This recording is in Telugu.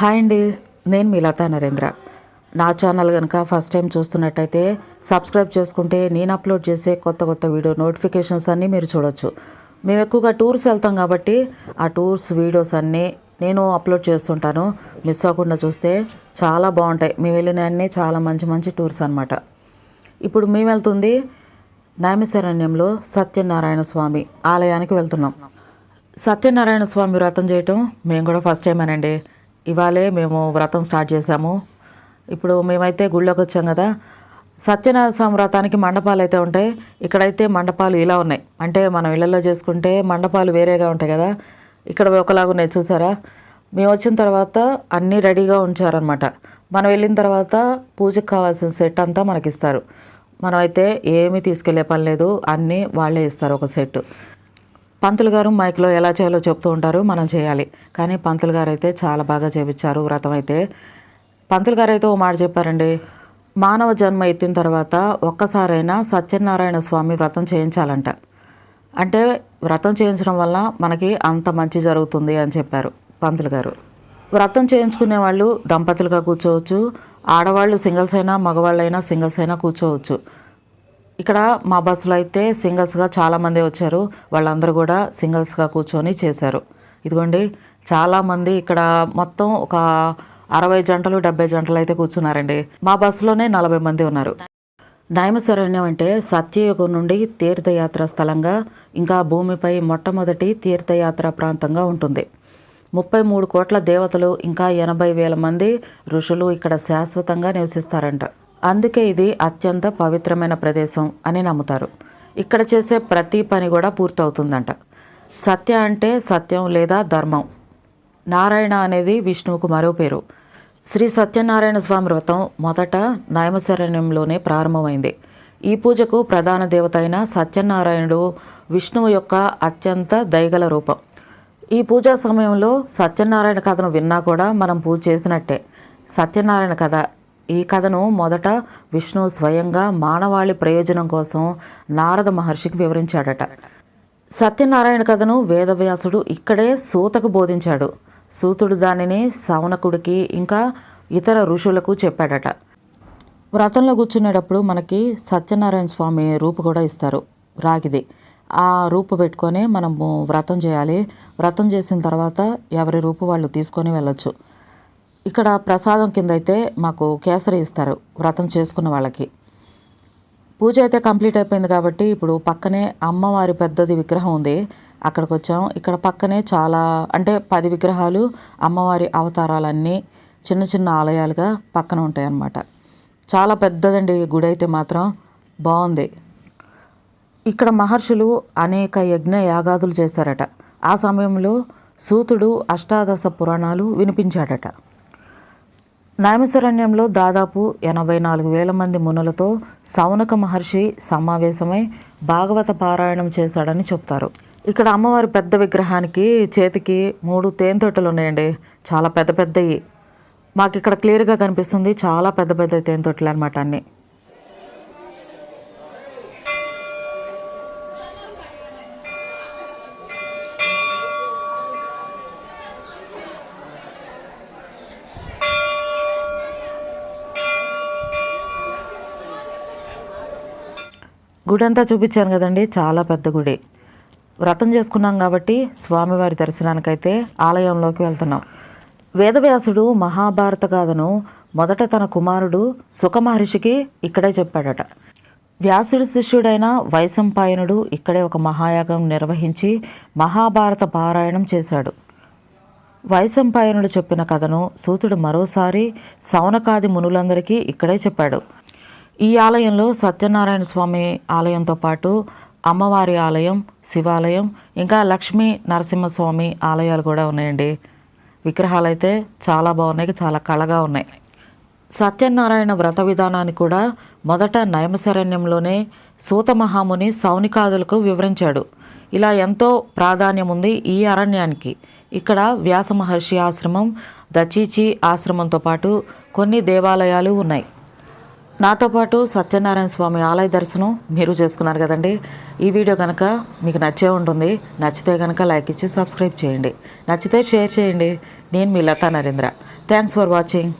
హాయ్ అండి నేను మీ లతా నరేంద్ర. నా ఛానల్ కనుక ఫస్ట్ టైం చూస్తున్నట్టయితే సబ్స్క్రైబ్ చేసుకుంటే నేను అప్లోడ్ చేసే కొత్త కొత్త వీడియో నోటిఫికేషన్స్ అన్నీ మీరు చూడొచ్చు. మేము ఎక్కువగా టూర్స్ వెళ్తాం కాబట్టి ఆ టూర్స్ వీడియోస్ అన్నీ నేను అప్లోడ్ చేస్తుంటాను. మిస్ అవ్వకుండా చూస్తే చాలా బాగుంటాయి. మేము వెళ్ళిన అన్నీ చాలా మంచి మంచి టూర్స్ అన్నమాట. ఇప్పుడు మేము వెళ్తుంది నైమిశరణ్యంలో సత్యనారాయణ స్వామి ఆలయానికి వెళ్తున్నాం. సత్యనారాయణ స్వామి వ్రతం చేయటం మేము కూడా ఫస్ట్ టైమేనండి. ఇవాళే మేము వ్రతం స్టార్ట్ చేసాము ఇప్పుడు మేమైతే గుళ్ళోకి వచ్చాం కదా. సత్యనారాయణ వ్రతానికి మండపాలు అయితే ఉంటాయి. ఇక్కడైతే మండపాలు ఇలా ఉన్నాయి. అంటే మనం ఇళ్ళల్లో చేసుకుంటే మండపాలు వేరేగా ఉంటాయి కదా. ఇక్కడ ఒకలాగా ఉన్నాయి చూసారా? మేము వచ్చిన తర్వాత అన్నీ రెడీగా ఉంచారనమాట మనం వెళ్ళిన తర్వాత పూజకు కావాల్సిన సెట్ అంతా మనకి ఇస్తారు మనమైతే ఏమీ తీసుకెళ్ళే పని లేదు. అన్నీ వాళ్ళే ఇస్తారు ఒక సెట్. పంతులు గారు మైక్లో ఎలా చేయాలో చెప్తూ ఉంటారు మనం చేయాలి. కానీ పంతులు గారు అయితే చాలా బాగా చేపించారు వ్రతం అయితే. పంతులు గారు అయితే ఓ మాట చెప్పారండి మానవ జన్మ ఎత్తిన తర్వాత ఒక్కసారైనా సత్యనారాయణ స్వామి వ్రతం చేయించాలంట. అంటే వ్రతం చేయించడం వల్ల మనకి అంత మంచి జరుగుతుంది అని చెప్పారు పంతులు గారు. వ్రతం చేయించుకునే వాళ్ళు దంపతులుగా కూర్చోవచ్చు ఆడవాళ్ళు సింగిల్స్ అయినా మగవాళ్ళైనా సింగిల్స్ అయినా కూర్చోవచ్చు. ఇక్కడ మా బస్సులో అయితే సింగిల్స్గా చాలామంది వచ్చారు. వాళ్ళందరూ కూడా సింగిల్స్గా కూర్చొని చేశారు. ఇదిగోండి చాలామంది ఇక్కడ మొత్తం ఒక అరవై జంటలు డెబ్బై జంటలు అయితే కూర్చున్నారండి. మా బస్సులోనే నలభై మంది ఉన్నారు. నైమశరణ్యం అంటే సత్యయుగం నుండి తీర్థయాత్ర స్థలంగా ఇంకా భూమిపై మొట్టమొదటి తీర్థయాత్ర ప్రాంతంగా ఉంటుంది. ముప్పై మూడు కోట్ల దేవతలు ఇంకా ఎనభై వేల మంది ఋషులు ఇక్కడ శాశ్వతంగా నివసిస్తారంట. అందుకే ఇది అత్యంత పవిత్రమైన ప్రదేశం అని నమ్ముతారు. ఇక్కడ చేసే ప్రతి పని కూడా పూర్తవుతుందంట. సత్య అంటే సత్యం లేదా ధర్మం. నారాయణ అనేది విష్ణువుకు మరో పేరు. శ్రీ సత్యనారాయణ స్వామి వ్రతం మొదట నైమశరణ్యంలోనే ప్రారంభమైంది. ఈ పూజకు ప్రధాన దేవత అయిన సత్యనారాయణుడు విష్ణువు యొక్క అత్యంత దయగల రూపం. ఈ పూజా సమయంలో సత్యనారాయణ కథను విన్నా కూడా మనం పూజ చేసినట్టే. సత్యనారాయణ కథ ఈ కథను మొదట విష్ణు స్వయంగా మానవాళి ప్రయోజనం కోసం నారద మహర్షికి వివరించాడట. సత్యనారాయణ కథను వేదవ్యాసుడు ఇక్కడే సూతకు బోధించాడు. సూతుడు దానిని సవనకుడికి ఇంకా ఇతర ఋషులకు చెప్పాడట. వ్రతంలో కూర్చునేటప్పుడు మనకి సత్యనారాయణ స్వామి రూపు కూడా ఇస్తారు రాగిది. ఆ రూపు పెట్టుకొని మనము వ్రతం చేయాలి. వ్రతం చేసిన తర్వాత ఎవరి రూపు వాళ్ళు తీసుకొని వెళ్ళొచ్చు. ఇక్కడ ప్రసాదం కింద అయితే మాకు కేసరి ఇస్తారు వ్రతం చేసుకున్న వాళ్ళకి. పూజ అయితే కంప్లీట్ అయిపోయింది కాబట్టి ఇప్పుడు పక్కనే అమ్మవారి పెద్దది విగ్రహం ఉంది అక్కడికి వచ్చాం ఇక్కడ పక్కనే చాలా అంటే పది విగ్రహాలు అమ్మవారి అవతారాలన్నీ చిన్న చిన్న ఆలయాలుగా పక్కన ఉంటాయి అన్నమాట చాలా పెద్దదండి ఈ గుడి అయితే మాత్రం బాగుంది. ఇక్కడ మహర్షులు అనేక యజ్ఞ యాగాదులు చేశారట. ఆ సమయంలో సూతుడు అష్టాదశ పురాణాలు వినిపించాడట. నామశరణ్యంలో దాదాపు ఎనభై నాలుగు వేల మంది మునులతో సౌనక మహర్షి సమావేశమై భాగవత పారాయణం చేశాడని చెప్తారు. ఇక్కడ అమ్మవారి పెద్ద విగ్రహానికి చేతికి మూడు తేనెతొట్టెలు ఉన్నాయండి చాలా పెద్ద పెద్దవి మాకు ఇక్కడ క్లియర్గా కనిపిస్తుంది. చాలా పెద్ద పెద్ద తేనెతొట్టెలు అనమాట అన్నీ. గుడి అంతా చూపించాను కదండి చాలా పెద్ద గుడి. వ్రతం చేసుకున్నాం కాబట్టి స్వామివారి దర్శనానికైతే ఆలయంలోకి వెళ్తున్నాం. వేదవ్యాసుడు మహాభారత గాథను మొదట తన కుమారుడు సుఖమహర్షికి ఇక్కడే చెప్పాడట. వ్యాసుడి శిష్యుడైన వైశంపాయనుడు ఇక్కడే ఒక మహాయాగం నిర్వహించి మహాభారత పారాయణం చేశాడు. వైశంపాయనుడు చెప్పిన కథను సూతుడు మరోసారి సౌనకాది మునులందరికీ ఇక్కడే చెప్పాడు. ఈ ఆలయంలో సత్యనారాయణ స్వామి ఆలయంతో పాటు అమ్మవారి ఆలయం శివాలయం ఇంకా లక్ష్మీ నరసింహస్వామి ఆలయాలు కూడా ఉన్నాయండి. విగ్రహాలు అయితే చాలా బాగున్నాయి చాలా కళగా ఉన్నాయి. సత్యనారాయణ వ్రత విధానాన్ని కూడా మొదట నయమశరణ్యంలోనే సూత మహాముని సౌనికాదులకు వివరించాడు. ఇలా ఎంతో ప్రాధాన్యం ఉంది ఈ అరణ్యానికి. ఇక్కడ వ్యాస మహర్షి ఆశ్రమం దచీచి ఆశ్రమంతో పాటు కొన్ని దేవాలయాలు ఉన్నాయి. నాతో పాటు సత్యనారాయణ స్వామి ఆలయ దర్శనం మీరు చేసుకున్నారు కదండి. ఈ వీడియో కనుక మీకు నచ్చే ఉంటుంది నచ్చితే కనుక లైక్ ఇచ్చి సబ్స్క్రైబ్ చేయండి. నచ్చితే షేర్ చేయండి. నేను మీ Latha Narendra. Thanks for watching.